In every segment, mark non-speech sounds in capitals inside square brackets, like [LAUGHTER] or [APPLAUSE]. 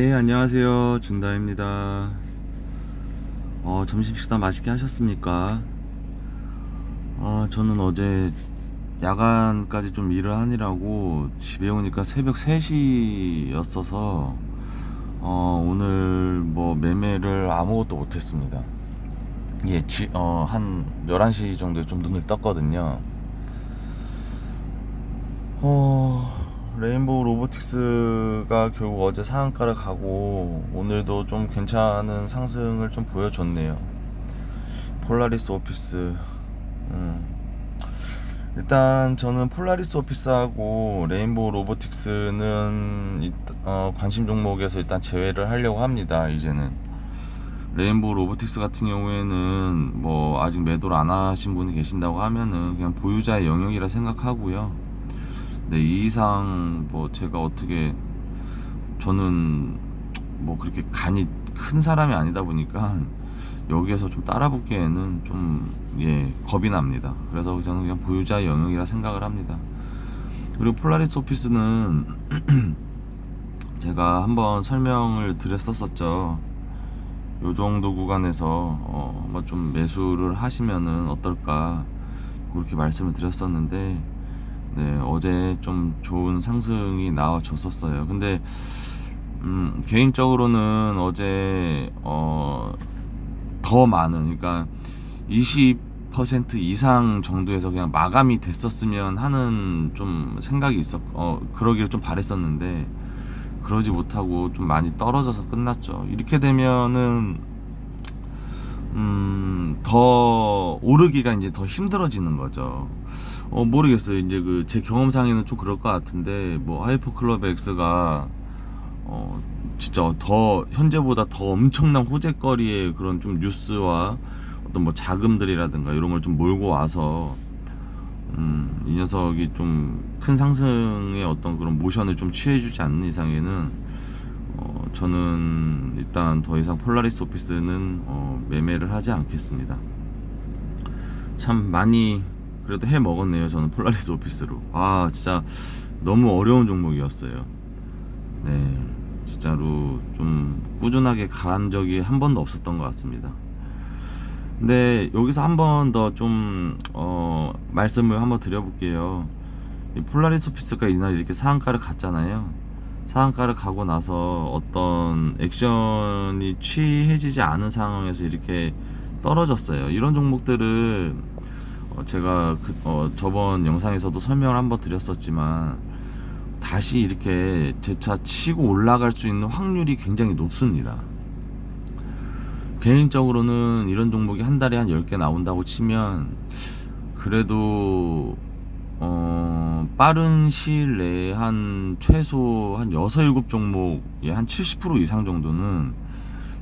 네, 안녕하세요. 준다입니다. 어, 점심 식사 맛있게 하셨습니까? 아, 저는 어제 야간까지 좀 일을 하느라고 집에 오니까 새벽 3시였어서 어, 오늘 뭐 매매를 아무것도 못 했습니다. 예, 지, 어, 한 11시 정도에 좀 눈을 떴거든요. 어, 레인보우 로보틱스가 결국 어제 상한가를 가고 오늘도 좀 괜찮은 상승을 좀 보여줬네요. 폴라리스 오피스. 음. 일단 저는 폴라리스 오피스하고 레인보우 로보틱스는 이- 어, 관심 종목에서 일단 제외를 하려고 합니다. 이제는 레인보우 로보틱스 같은 경우에는 뭐 아직 매도를 안 하신 분이 계신다고 하면은 그냥 보유자의 영역이라 생각하고요. 네, 이 이상 뭐 제가 어떻게 저는 뭐 그렇게 간이 큰 사람이 아니다 보니까 여기에서 좀 따라붙기에는 좀 예, 겁이 납니다. 그래서 저는 그냥 보유자의 영역이라 생각을 합니다. 그리고 폴라리스 오피스는 [CLEARS THROAT] 제가 한번 설명을 드렸었었죠. 요 정도 구간에서 어, 좀 매수를 하시면은 어떨까 그렇게 말씀을 드렸었는데 네, 어제 좀 좋은 상승이 나와줬었어요. 근데 음, 개인적으로는 어제 어, 더 많은 그러니까 20% 이상 정도에서 그냥 마감이 됐었으면 하는 좀 생각이 있었 어 그러기를 좀 바랬었는데 그러지 못하고 좀 많이 떨어져서 끝났죠. 이렇게 되면은 음, 더 오르기가 이제 더 힘들어지는 거죠. 어, 모르겠어요. 이제 그 제 경험상에는 좀 그럴 것 같은데 뭐 하이퍼 클럽 X가 어, 진짜 더 현재보다 더 엄청난 호재거리의 그런 좀 뉴스와 어떤 뭐 자금들이라든가 이런 걸 좀 몰고 와서 음, 이 녀석이 좀 큰 상승의 어떤 그런 모션을 좀 취해주지 않는 이상에는 어, 저는 일단 더 이상 폴라리스 오피스는 어, 매매를 하지 않겠습니다. 참 많이 그래도 해 먹었네요. 저는 폴라리스 오피스로. 아 진짜 너무 어려운 종목이었어요. 네, 진짜로 좀 꾸준하게 간 적이 한 번도 없었던 것 같습니다. 근데 여기서 한 번 더 좀 어, 말씀을 한번 드려볼게요. 이 폴라리스 오피스가 이날 이렇게 상한가를 갔잖아요. 상한가를 가고 나서 어떤 액션이 취해지지 않은 상황에서 이렇게 떨어졌어요. 이런 종목들은 어, 제가 그, 어, 저번 영상에서도 설명을 한번 드렸었지만 다시 이렇게 재차 치고 올라갈 수 있는 확률이 굉장히 높습니다. 개인적으로는 이런 종목이 한 달에 한 10개 나온다고 치면 그래도 어, 빠른 시일 내에 한 최소 한 6, 7 종목에 한70% 이상 정도는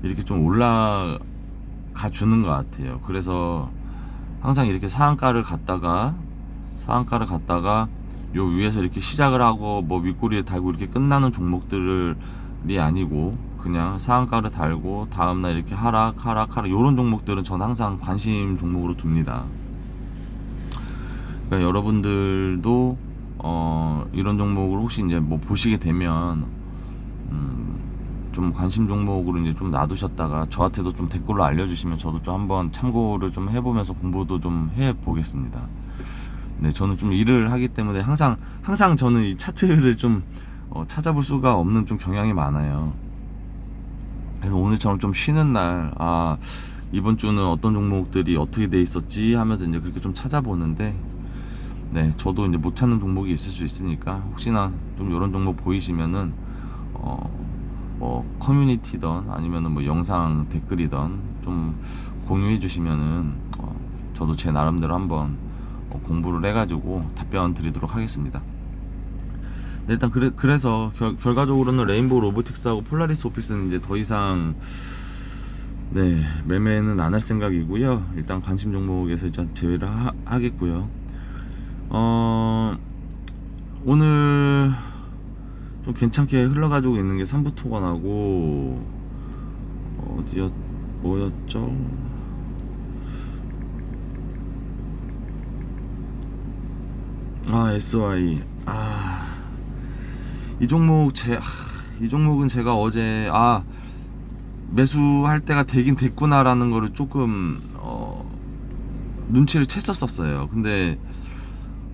이렇게 좀 올라가 주는 것 같아요. 그래서 항상 이렇게 상한가를 갔다가 상한가를 갔다가 요 위에서 이렇게 시작을 하고 뭐 윗꼬리에 달고 이렇게 끝나는 종목들이 아니고 그냥 상한가를 달고 다음날 이렇게 하락 하락 하락 요런 종목들은 전 항상 관심 종목으로 둡니다. 그러니까 여러분들도 어 이런 종목을 혹시 이제 뭐 보시게 되면 음 좀 관심 종목으로 이제 좀 놔두셨다가 저한테도 좀 댓글로 알려주시면 저도 좀 한번 참고를 좀 해보면서 공부도 좀 해보겠습니다. 네, 저는 좀 일을 하기 때문에 항상 항상 저는 이 차트를 좀 어, 찾아볼 수가 없는 좀 경향이 많아요. 그래서 오늘처럼 좀 쉬는 날, 아 이번 주는 어떤 종목들이 어떻게 돼 있었지 하면서 이제 그렇게 좀 찾아보는데, 네, 저도 이제 못 찾는 종목이 있을 수 있으니까 혹시나 좀 이런 종목 보이시면은 어, 뭐 커뮤니티든 아니면은 뭐 영상 댓글이든 좀 공유해 주시면은 어, 저도 제 나름대로 한번 어, 공부를 해가지고 답변 드리도록 하겠습니다. 네, 일단 그래, 그래서 결, 결과적으로는 레인보우 로보틱스하고 폴라리스 오피스는 이제 더 이상 네 매매는 안 할 생각이고요. 일단 관심 종목에서 일단 제외를 하, 하겠고요. 어 오늘 좀 괜찮게 흘러가지고 있는 게 삼부토건하고 어디였 뭐였죠? 아 SY 아이 종목 제 아, 이 종목은 제가 어제 아 매수할 때가 되긴 됐구나라는 거를 조금 어, 눈치를 챘었었어요. 근데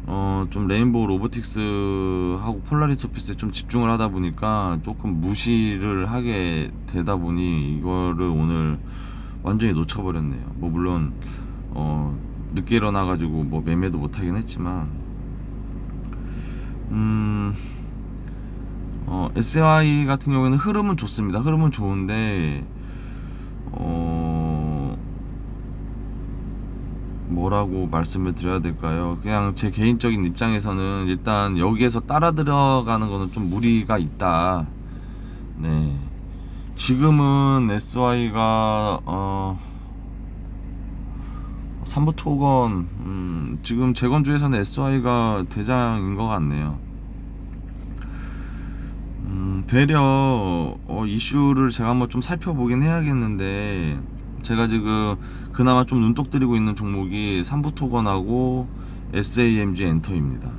어, 좀 레인보우 로보틱스하고 폴라리스 오피스에 좀 집중을 하다 보니까 조금 무시를 하게 되다 보니 이거를 오늘 완전히 놓쳐버렸네요. 뭐 물론 어, 늦게 일어나가지고 뭐 매매도 못하긴 했지만 음. 어, SY 같은 경우에는 흐름은 좋습니다. 흐름은 좋은데 어 뭐라고 말씀을 드려야 될까요? 그냥 제 개인적인 입장에서는 일단 여기에서 따라 들어가는 거는 좀 무리가 있다. 네. 지금은 SY가 어 삼부토건 음, 지금 재건주에서는 SY가 대장인 것 같네요. 음, 되려 어, 이슈를 제가 한번 좀 살펴보긴 해야겠는데 제가 지금 그나마 좀 눈독 들이고 있는 종목이 삼부토건하고 SAMG 엔터입니다.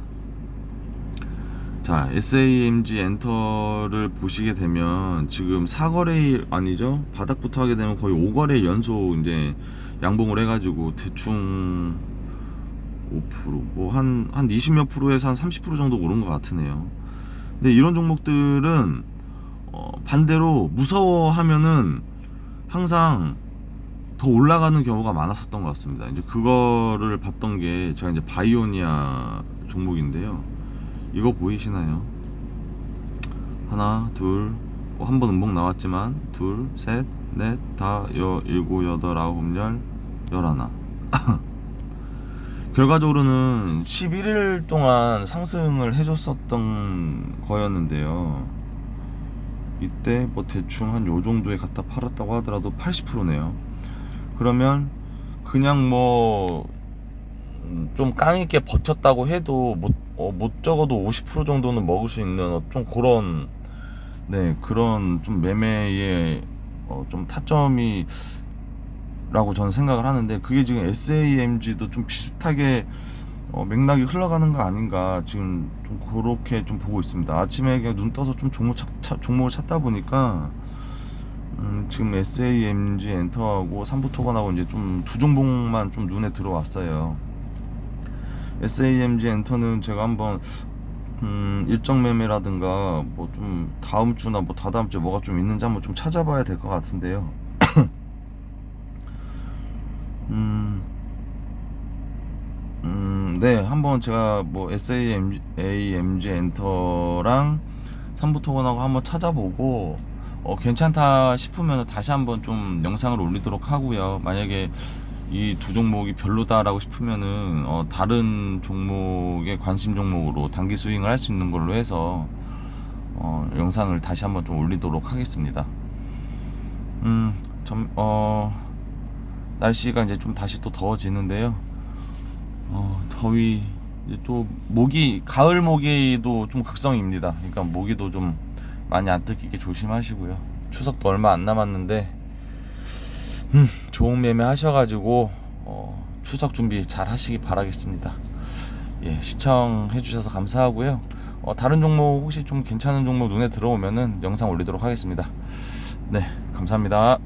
자, SAMG 엔터를 보시게 되면 지금 4거래일 아니죠? 바닥부터 하게 되면 거의 5거래 연속 이제 양봉을 해가지고 대충 5%뭐 한한 20몇 프로에서 한 30% 정도 오른 것 같으네요. 근데 이런 종목들은 어, 반대로 무서워하면은 항상 더 올라가는 경우가 많았었던 것 같습니다. 이제 그거를 봤던 게 제가 이제 바이오니아 종목인데요. 이거 보이시나요? 하나, 둘, 뭐 한번 음봉 나왔지만 둘, 셋, 넷, 다, 여, 일곱, 여덟, 아홉, 열, 열하나. [LAUGHS] 결과적으로는 11일 동안 상승을 해줬었던 거였는데요. 이때 뭐 대충 한 요 정도에 갖다 팔았다고 하더라도 80%네요. 그러면 그냥 뭐 좀 깡 있게 버텼다고 해도 못, 어, 못 적어도 50% 정도는 먹을 수 있는 어, 좀 그런 네 그런 좀 매매의 어, 좀 타점이 라고 저는 생각을 하는데 그게 지금 SAMG도 좀 비슷하게 어, 맥락이 흘러가는 거 아닌가 지금 좀 그렇게 좀 보고 있습니다. 아침에 그냥 눈 떠서 좀 종목 찾, 찾- 종목을 찾다 보니까 음, 지금 SAMG 엔터하고 삼부토건하고 이제 좀 두 종목만 좀 눈에 들어왔어요. SAMG 엔터는 제가 한번 음, 일정 매매라든가 뭐 좀 다음 주나 뭐 다다음 주에 뭐가 좀 있는지 한번 좀 찾아봐야 될 것 같은데요. [COUGHS] 음, 음, 네, 한번 제가 뭐 SAMG AMG 엔터랑 삼부토건하고 한번 찾아보고 어, 괜찮다 싶으면 다시 한번 좀 영상을 올리도록 하고요. 만약에 이 두 종목이 별로다라고 싶으면은 어, 다른 종목의 관심 종목으로 단기 스윙을 할 수 있는 걸로 해서 어, 영상을 다시 한번 좀 올리도록 하겠습니다. 음, 점, 어, 날씨가 이제 좀 다시 또 더워지는데요. 어, 더위 또 모기 가을 모기도 좀 극성입니다. 그러니까 모기도 좀 많이 안 뜯기게 조심하시고요. 추석도 얼마 안 남았는데 음, 좋은 매매 하셔가지고 어, 추석 준비 잘 하시기 바라겠습니다. 예, 시청해 주셔서 감사하고요. 어, 다른 종목 혹시 좀 괜찮은 종목 눈에 들어오면은 영상 올리도록 하겠습니다. 네, 감사합니다.